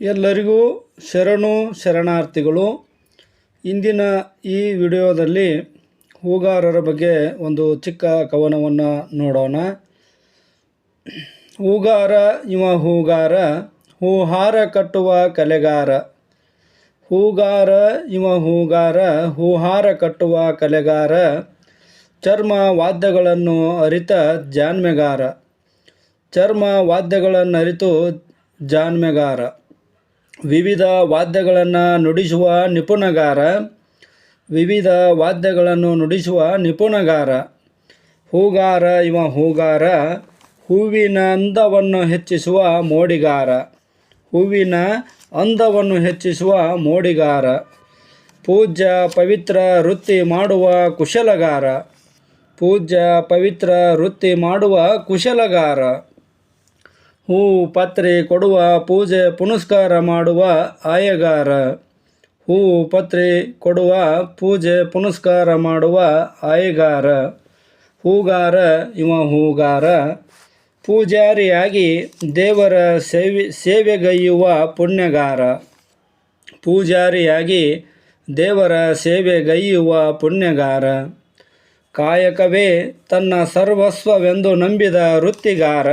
ಎಲ್ಲರಿಗೂ ಶರಣು ಶರಣಾರ್ಥಿಗಳು. ಇಂದಿನ ಈ ವಿಡಿಯೋದಲ್ಲಿ ಹೂಗಾರರ ಬಗ್ಗೆ ಒಂದು ಚಿಕ್ಕ ಕವನವನ್ನು ನೋಡೋಣ. ಹೂಗಾರ, ಇವ ಹೂಗಾರ, ಹೂಹಾರ ಕಟ್ಟುವ ಕಲೆಗಾರ. ಹೂಗಾರ, ಇವ ಹೂಗಾರ, ಹೂಹಾರ ಕಟ್ಟುವ ಕಲೆಗಾರ. ಚರ್ಮ ವಾದ್ಯಗಳನ್ನು ಅರಿತ ಜಾನ್ಮೆಗಾರ. ಚರ್ಮ ವಾದ್ಯಗಳನ್ನು ಅರಿತು ಜಾನ್ಮೆಗಾರ. ವಿವಿಧ ವಾದ್ಯಗಳನ್ನು ನುಡಿಸುವ ನಿಪುಣಗಾರ, ವಿವಿಧ ವಾದ್ಯಗಳನ್ನು ನುಡಿಸುವ ನಿಪುಣಗಾರ. ಹೂಗಾರ ಇವ ಹೂಗಾರ, ಹೂವಿನ ಅಂದವನ್ನು ಹೆಚ್ಚಿಸುವ ಮೋಡಿಗಾರ. ಹೂವಿನ ಅಂದವನ್ನು ಹೆಚ್ಚಿಸುವ ಮೋಡಿಗಾರ. ಪೂಜ್ಯ ಪವಿತ್ರ ವೃತ್ತಿ ಮಾಡುವ ಕುಶಲಗಾರ. ಪೂಜ್ಯ ಪವಿತ್ರ ವೃತ್ತಿ ಮಾಡುವ ಕುಶಲಗಾರ. ಹೂ ಪತ್ರೆ ಕೊಡುವ, ಪೂಜೆ ಪುನಸ್ಕಾರ ಮಾಡುವ ಆಯಗಾರ. ಹೂ ಪತ್ರೆ ಕೊಡುವ, ಪೂಜೆ ಪುನಸ್ಕಾರ ಮಾಡುವ ಆಯಗಾರ. ಹೂಗಾರ, ಇವ ಹೂಗಾರ. ಪೂಜಾರಿಯಾಗಿ ದೇವರ ಸೇವೆ, ಸೇವೆಗೈಯುವ ಪುಣ್ಯಗಾರ. ಪೂಜಾರಿಯಾಗಿ ದೇವರ ಸೇವೆಗೈಯುವ ಪುಣ್ಯಗಾರ. ಕಾಯಕವೇ ತನ್ನ ಸರ್ವಸ್ವವೆಂದು ನಂಬಿದ ವೃತ್ತಿಗಾರ.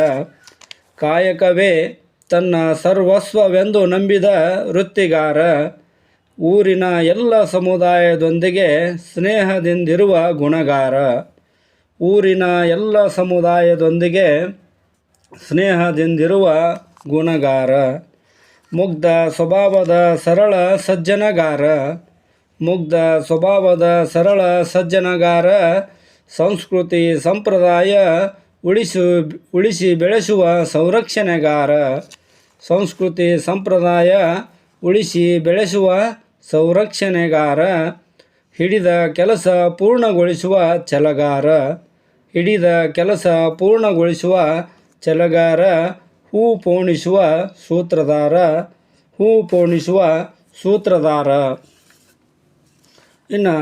ಕಾಯಕವೇ ತನ್ನ ಸರ್ವಸ್ವವೆಂದು ನಂಬಿದ ವೃತ್ತಿಗಾರ. ಊರಿನ ಎಲ್ಲ ಸಮುದಾಯದೊಂದಿಗೆ ಸ್ನೇಹದಿಂದಿರುವ ಗುಣಗಾರ. ಊರಿನ ಎಲ್ಲ ಸಮುದಾಯದೊಂದಿಗೆ ಸ್ನೇಹದಿಂದಿರುವ ಗುಣಗಾರ. ಮುಗ್ಧ ಸ್ವಭಾವದ ಸರಳ ಸಜ್ಜನಗಾರ. ಮುಗ್ಧ ಸ್ವಭಾವದ ಸರಳ ಸಜ್ಜನಗಾರ. ಸಂಸ್ಕೃತಿ ಸಂಪ್ರದಾಯ ಉಳಿಸು, ಉಳಿಸಿ ಬೆಳೆಸುವ ಸಂರಕ್ಷಣೆಗಾರ ಸಂಸ್ಕೃತಿ ಸಂಪ್ರದಾಯ ಉಳಿಸಿ ಬೆಳೆಸುವ ಸಂರಕ್ಷಣೆಗಾರ ಹಿಡಿದ ಕೆಲಸ ಪೂರ್ಣಗೊಳಿಸುವ ಛಲಗಾರ, ಹಿಡಿದ ಕೆಲಸ ಪೂರ್ಣಗೊಳಿಸುವ ಛಲಗಾರ, ಹೂ ಪೋಣಿಸುವ ಸೂತ್ರಧಾರ, ಹೂ ಪೋಣಿಸುವ ಸೂತ್ರಧಾರ. ಇನ್ನು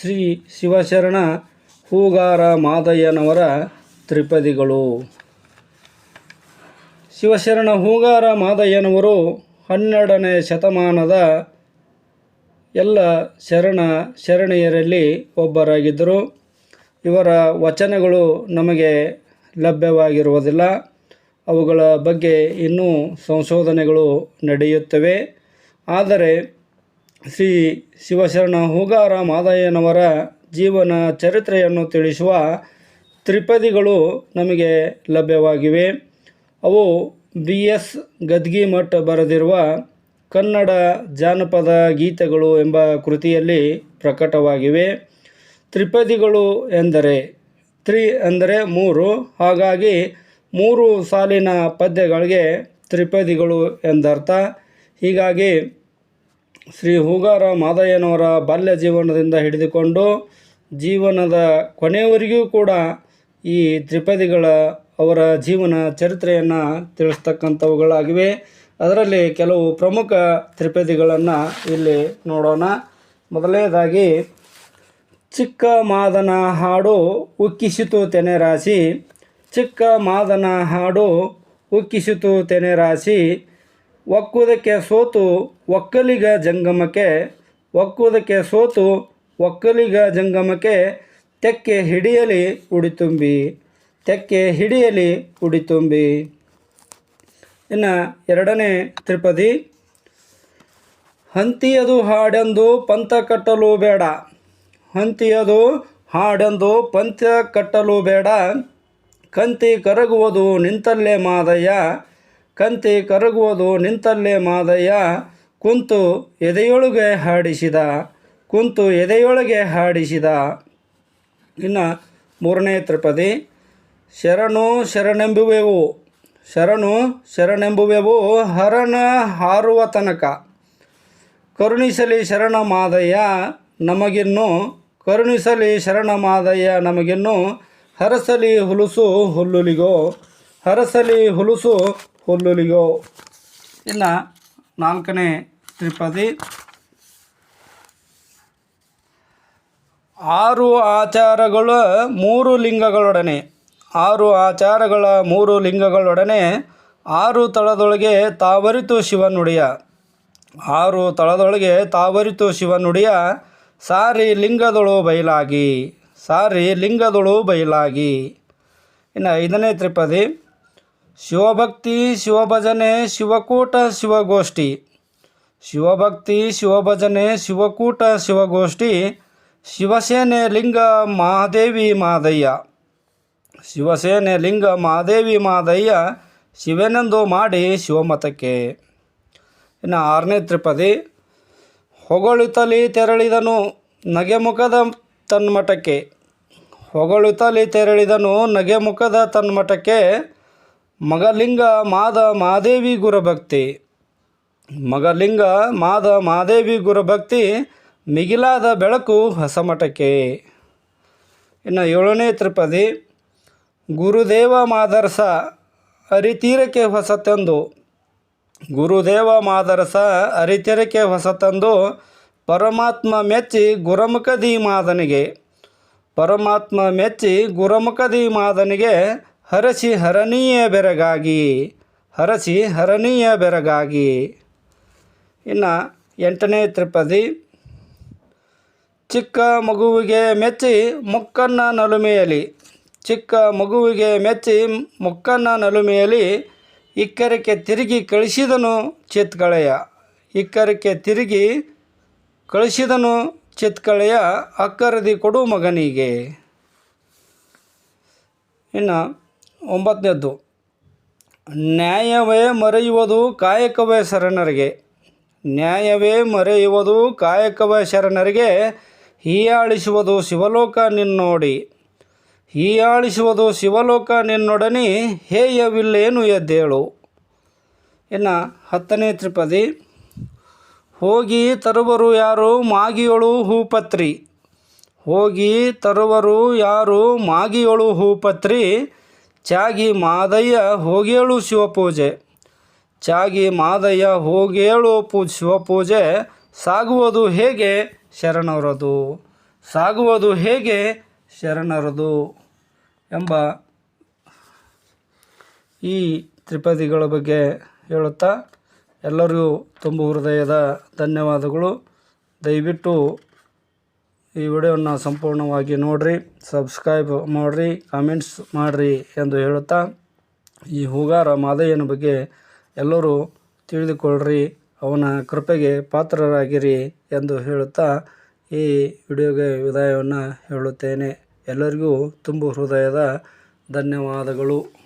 ಶ್ರೀ ಶಿವಶರಣ ಹೂಗಾರ ಮಾದಯ್ಯನವರ ತ್ರಿಪದಿಗಳು. ಶಿವಶರಣ ಹೂಗಾರ ಮಾದಯ್ಯನವರು ಹನ್ನೆರಡನೇ ಶತಮಾನದ ಎಲ್ಲ ಶರಣ ಶರಣೆಯರಲ್ಲಿ ಒಬ್ಬರಾಗಿದ್ದರು. ಇವರ ವಚನಗಳು ನಮಗೆ ಲಭ್ಯವಾಗಿರುವುದಿಲ್ಲ. ಅವುಗಳ ಬಗ್ಗೆ ಇನ್ನೂ ಸಂಶೋಧನೆಗಳು ನಡೆಯುತ್ತವೆ. ಆದರೆ ಶ್ರೀ ಶಿವಶರಣ ಹೂಗಾರ ಮಾದಯ್ಯನವರ ಜೀವನ ಚರಿತ್ರೆಯನ್ನು ತಿಳಿಸುವ ತ್ರಿಪದಿಗಳು ನಮಗೆ ಲಭ್ಯವಾಗಿವೆ. ಅವು ಬಿ ಎಸ್ ಗದ್ಗಿಮಠ್ ಬರೆದಿರುವ ಕನ್ನಡ ಜಾನಪದ ಗೀತೆಗಳು ಎಂಬ ಕೃತಿಯಲ್ಲಿ ಪ್ರಕಟವಾಗಿವೆ. ತ್ರಿಪದಿಗಳು ಎಂದರೆ ತ್ರಿ ಅಂದರೆ ಮೂರು. ಹಾಗಾಗಿ ಮೂರು ಸಾಲಿನ ಪದ್ಯಗಳಿಗೆ ತ್ರಿಪದಿಗಳು ಎಂದರ್ಥ. ಹೀಗಾಗಿ ಶ್ರೀ ಹೂಗಾರ ಮಾದಯ್ಯನವರ ಬಾಲ್ಯ ಜೀವನದಿಂದ ಹಿಡಿದುಕೊಂಡು ಜೀವನದ ಕೊನೆಯವರೆಗೂ ಕೂಡ ಈ ತ್ರಿಪದಿಗಳ ಅವರ ಜೀವನ ಚರಿತ್ರೆಯನ್ನು ತಿಳಿಸ್ತಕ್ಕಂಥವುಗಳಾಗಿವೆ. ಅದರಲ್ಲಿ ಕೆಲವು ಪ್ರಮುಖ ತ್ರಿಪದಿಗಳನ್ನು ಇಲ್ಲಿ ನೋಡೋಣ. ಮೊದಲನೇದಾಗಿ, ಚಿಕ್ಕ ಮಾದನ ಹಾಡು ಉಕ್ಕಿಸಿತು ತೆನೆರಾಶಿ ಚಿಕ್ಕ ಮಾದನ ಹಾಡು ಉಕ್ಕಿಸಿತು ತೆನೆರಾಶಿ ಒಕ್ಕುವುದಕ್ಕೆ ಸೋತು ಒಕ್ಕಲಿಗ ಜಂಗಮಕ್ಕೆ ಒಕ್ಕುವುದಕ್ಕೆ ಸೋತು ಒಕ್ಕಲಿಗ ಜಂಗಮಕ್ಕೆ ತೆಕ್ಕೆ ಹಿಡಿಯಲಿ ಉಡಿತುಂಬಿ, ತೆಕ್ಕೆ ಹಿಡಿಯಲಿ ಉಡಿತುಂಬಿ. ಇನ್ನು ಎರಡನೇ ತ್ರಿಪದಿ, ಹಂತಿಯದು ಹಾಡೆಂದು ಪಂಥ ಕಟ್ಟಲು ಬೇಡ, ಹಂತಿಯದು ಹಾಡೆಂದು ಪಂಥ ಕಟ್ಟಲು ಬೇಡ, ಕಂತಿ ಕರಗುವುದು ನಿಂತಲ್ಲೇ ಮಾದಯ್ಯ ಕಂತಿ ಕರಗುವುದು ನಿಂತಲ್ಲೇ ಮಾದಯ್ಯ ಕುಂತು ಎದೆಯೊಳಗೆ ಹಾಡಿಸಿದ, ಕುಂತು ಎದೆಯೊಳಗೆ ಹಾಡಿಸಿದ. ಇನ್ನು ಮೂರನೇ ತ್ರಿಪದಿ, ಶರಣು ಶರಣೆಂಬುವೆವು ಶರಣು ಶರಣೆಂಬುವೆವು ಹರಣ ಹಾರುವ ತನಕ. ಕರುಣಿಸಲಿ ಶರಣ ಮಾದಯ್ಯ ನಮಗಿನ್ನು, ಕರುಣಿಸಲಿ ಶರಣ ಮಾದಯ್ಯ ನಮಗಿನ್ನು, ಹರಸಲಿ ಹುಲುಸು ಹುಲ್ಲುಲಿಗೋ, ಹರಸಲಿ ಹುಲುಸು ಹುಲ್ಲುಲಿಗೋ ಇಲ್ಲ, ನಾಲ್ಕನೇ ತ್ರಿಪದಿ. ಆರು ಆಚಾರಗಳ ಮೂರು ಲಿಂಗಗಳೊಡನೆ. ಆರು ಆಚಾರಗಳ ಮೂರು ಲಿಂಗಗಳೊಡನೆ ಆರು ತಳದೊಳಗೆ ತಾವರಿತು ಶಿವನುಡಿಯ. ಆರು ತಳದೊಳಗೆ ತಾವರಿತು ಶಿವನುಡಿಯ. ಸಾರಿ ಲಿಂಗದೊಳು ಬಯಲಾಗಿ ಸಾರಿ ಲಿಂಗದೊಳು ಬಯಲಾಗಿ ಇನ್ನು ಐದನೇ ತ್ರಿಪದಿ. ಶಿವಭಕ್ತಿ, ಶಿವಭಜನೆ, ಶಿವಕೂಟ, ಶಿವಗೋಷ್ಠಿ. ಶಿವಭಕ್ತಿ, ಶಿವಭಜನೆ, ಶಿವಕೂಟ, ಶಿವಗೋಷ್ಠಿ. ಶಿವಸೇನೆ ಲಿಂಗ, ಮಹಾದೇವಿ, ಮಾದಯ್ಯ. ಶಿವಸೇನೆ ಲಿಂಗ, ಮಹಾದೇವಿ, ಮಾದಯ್ಯ. ಶಿವನೆಂದು ಮಾಡಿ ಶಿವಮತಕ್ಕೆ. ಇನ್ನು ಆರನೇ ತ್ರಿಪದಿ. ಹೊಗಳುತ್ತಲಿ ತೆರಳಿದನು ನಗೆಮುಖದ ತನ್ಮಠಕ್ಕೆ. ಹೊಗಳುತ್ತಲಿ ತೆರಳಿದನು ನಗೆಮುಖದ ತನ್ಮಠಕ್ಕೆ. ಮಗಲಿಂಗ ಮಾದ ಮಾದೇವಿ ಗುರುಭಕ್ತಿ ಮಗಲಿಂಗ ಮಾದ ಮಾದೇವಿ ಗುರುಭಕ್ತಿ ಮಿಗಿಲಾದ ಬೆಳಕು ಹೊಸಮಠಕ್ಕೆ. ಇನ್ನು ಏಳನೇ ತ್ರಿಪದಿ, ಗುರುದೇವ ಮಾದರ್ಸ ಅರಿತೀರಕ್ಕೆ ಹೊಸತೆಂದು. ಗುರುದೇವ ಮಾದರಸ ಹೊಸ ಹೊಸತಂದು ಪರಮಾತ್ಮ ಮೆಚ್ಚಿ ಗುರಮುಖದಿ ಮಾದನಿಗೆ. ಪರಮಾತ್ಮ ಮೆಚ್ಚಿ ಗುರಮುಖದಿ ಮಾದನಿಗೆ ಹರಸಿ ಹರನೀಯ ಬೆರಗಾಗಿ, ಹರಸಿ ಹರನೀಯ ಬೆರಗಾಗಿ. ಇನ್ನು ಎಂಟನೇ ತ್ರಿಪದಿ, ಚಿಕ್ಕ ಮಗುವಿಗೆ ಮೆಚ್ಚಿ ಮುಕ್ಕನ್ನ ನಲುಮೆಯಲಿ, ಚಿಕ್ಕ ಮಗುವಿಗೆ ಮೆಚ್ಚಿ ಮುಕ್ಕನ್ನ ನಲುಮೆಯಲಿ ಇಕ್ಕರಕ್ಕೆ ತಿರುಗಿ ಕಳಿಸಿದನು ಚಿತ್ಕಳೆಯ ಇಕ್ಕರಕ್ಕೆ ತಿರುಗಿ ಕಳಿಸಿದನು ಚಿತ್ಕಳೆಯ ಅಕ್ಕರದಿ ಕೊಡು ಮಗನಿಗೆ. ಇನ್ನು ಒಂಬತ್ತನೇದ್ದು. ನ್ಯಾಯವೇ ಮರೆಯುವುದು ಕಾಯಕವೇ ಶರಣರಿಗೆ. ನ್ಯಾಯವೇ ಮರೆಯುವುದು ಕಾಯಕವೇ ಶರಣರಿಗೆ. ಹೀಯಾಳಿಸುವುದು ಶಿವಲೋಕ ನಿನ್ನೋಡಿ. ಹೀಯಾಳಿಸುವುದು ಶಿವಲೋಕ ನಿನ್ನೊಡನೆ ಹೇಯವಿಲ್ಲೇನು ಎದ್ದೇಳು. ಇನ್ನು ಹತ್ತನೇ ತ್ರಿಪದಿ. ಹೋಗಿ ತರುವರು ಯಾರು ಮಾಗಿಯೊಳು ಹೂಪತ್ರಿ. ಹೋಗಿ ತರುವರು ಯಾರು ಮಾಗಿಯೊಳು ಹೂಪತ್ರಿ. ಚಾಗಿ ಮಾದಯ್ಯ ಹೋಗೇಳು ಶಿವಪೂಜೆ. ಚಾಗಿ ಮಾದಯ್ಯ ಹೋಗೇಳು ಪೂ, ಶಿವಪೂಜೆ. ಸಾಗುವುದು ಹೇಗೆ? ಶರಣರದು ಸಾಗುವುದು ಹೇಗೆ? ಶರಣರದು ಎಂಬ ಈ ತ್ರಿಪದಿಗಳ ಬಗ್ಗೆ ಹೇಳುತ್ತಾ ಎಲ್ಲರಿಗೂ ತುಂಬ ಹೃದಯದ ಧನ್ಯವಾದಗಳು. ದಯವಿಟ್ಟು ಈ ವಿಡಿಯೋವನ್ನು ಸಂಪೂರ್ಣವಾಗಿ ನೋಡಿರಿ ಸಬ್ಸ್ಕ್ರೈಬ್ ಮಾಡಿರಿ ಕಾಮೆಂಟ್ಸ್ ಮಾಡಿರಿ ಎಂದು ಹೇಳುತ್ತಾ, ಈ ಹೂಗಾರ ಮಾದಯ್ಯನ ಬಗ್ಗೆ ಎಲ್ಲರೂ ತಿಳಿದುಕೊಳ್ಳ್ರಿ, ಅವನ ಕೃಪೆಗೆ ಪಾತ್ರರಾಗಿರಿ ಎಂದು ಹೇಳುತ್ತಾ, ಈ ವಿಡಿಯೋಗೆ ವಿದಾಯವನ್ನು ಹೇಳುತ್ತೇನೆ. ಎಲ್ಲರಿಗೂ ತುಂಬು ಹೃದಯದ ಧನ್ಯವಾದಗಳು.